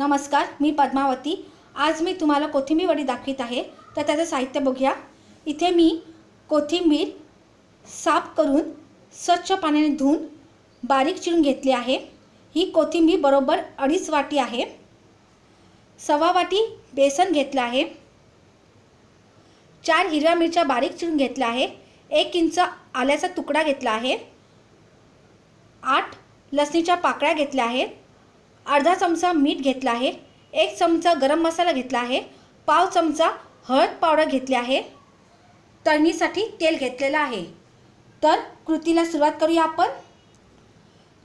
नमस्कार मी पद्मावती. आज मी तुम्हाला कोथिंबीर वडी दाखवित आहे तर त्याचं साहित्य बघूया. इथे मी कोथिंबीर साफ करून स्वच्छ पाण्याने धुवून बारीक चिरून घेतली आहे. ही कोथिंबीर बरोबर अडीच वाटी आहे. सव्वा वाटी बेसन घेतलं आहे. चार हिरव्या मिरच्या बारीक चिरून घेतल्या आहे. एक इंच आल्याचा तुकडा घेतला आहे. आठ लसणीच्या पाकळ्या घेतल्या आहेत. अर्धा चमचा मीठ घेतला आहे एक चमचा गरम मसाला घेतला आहे पाव चमचा हळद पावडर घेतली आहे. तळणीसाठी तेल घेतलेलं आहे. तर कृतीला सुरुवात करूया आपण.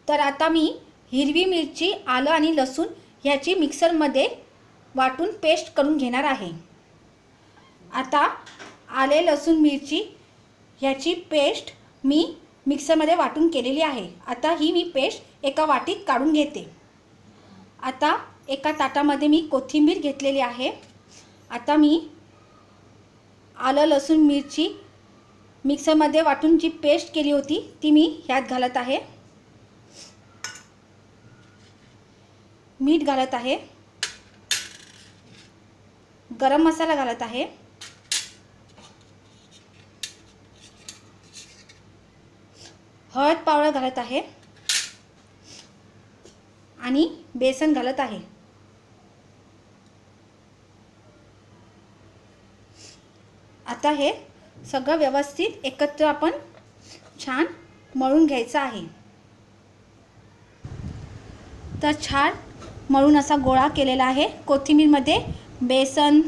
तर आता मी हिरवी मिरची आलं आणि लसूण ह्याची मिक्सरमध्ये वाटून पेस्ट करून घेणार आहे. आता आले लसूण मिरची ह्याची पेस्ट मी मिक्सरमध्ये वाटून केलेली आहे. आता ही मी पेस्ट एका वाटीत काढून घेते. आता एका ताटामध्ये मी कोथिंबीर घेतलेली आहे. आता मी आलं लसूण मिरची मिक्सरमध्ये वाटून जी पेस्ट केली होती ती मी ह्यात घालत आहे. मीठ घालत आहे. गरम मसाला घालत आहे. हळद पावडर घालत आहे. आणि बेसन घालत आहे. आता हे सगळं व्यवस्थित एकत्र आपण छान मळून घ्यायचं आहे. तर छान मळून असा गोळा केलेला आहे. कोथिंबीरमध्ये बेसन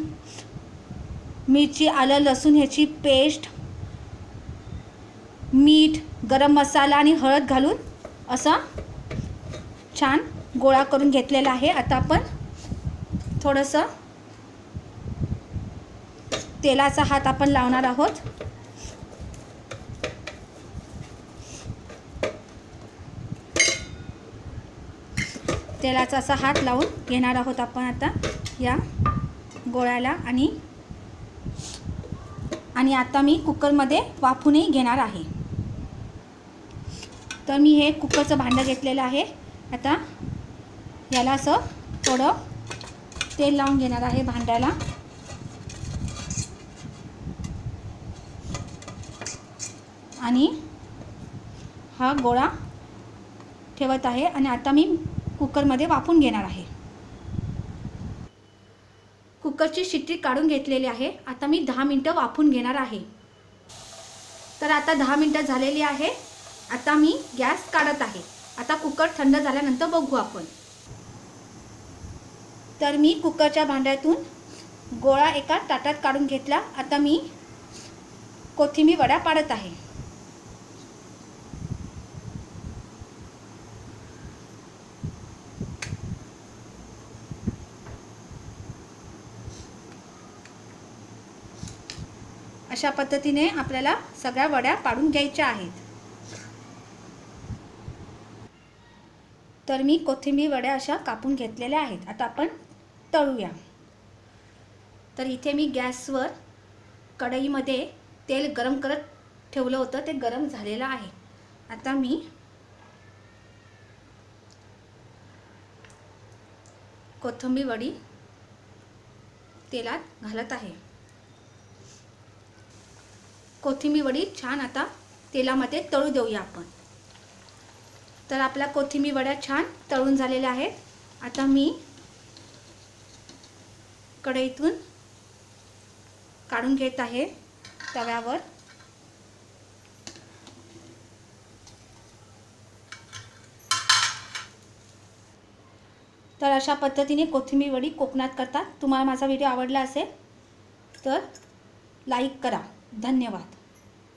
मिरची आलं लसूण ह्याची पेस्ट मीठ गरम मसाला आणि हळद घालून असा छान गोळा करून घेतलेला आहे. आता आपण थोडंसं तेलाचा हात आपण लावणार आहोत. तेलाचा असा हात लावून घेणार आहोत आपण आता या गोळ्याला. आणि आणि आता मी कुकरमध्ये वाफूनही घेणार आहे. तर मी हे कुकरचं भांडं घेतलेलं आहे. आता याला असं थोडं तेल लावून घेणार आहे भांड्याला. आणि हा गोळा ठेवत आहे आणि आता मी कुकरमध्ये वाफून घेणार आहे. कुकरची शिट्टी काढून घेतलेली आहे. आता मी दहा मिनटं वाफून घेणार आहे. तर आता दहा मिनटं झालेली आहे. आता मी गॅस काढत आहे. आता कुकर थंड झाल्यानंतर बघू आपण. तर मी कुकरच्या भांड्यातून गोळा एका ताटात काढून घेतला. आता मी कोथिंबीर वड्या पाडत आहे. अशा पद्धतीने आपल्याला सगळ्या वड्या पाडून घ्यायच्या आहेत. तर मी कोथिंबीर वड्या अशा कापून घेतलेल्या आहेत. आता आपण तळूया. तर इथे मी गॅसवर कढईमध्ये तेल गरम करत ठेवलं होतं ते गरम झालेलं आहे. आता मी कोथिंबीर वडी तेलात घालत आहे. कोथिंबीर वडी छान आता तेलामध्ये तळू देऊया आपण. तर आपल्या कोथिंबीर वड्या छान तळून झालेल्या आहेत. आता मी कढईतून काढून घेत आहे तव्यावर. तर अशा पद्धतीने कोथिंबीर वडी कोकणात करतात. तुम्हाला माझा व्हिडिओ आवडला असेल तर लाईक करा. धन्यवाद.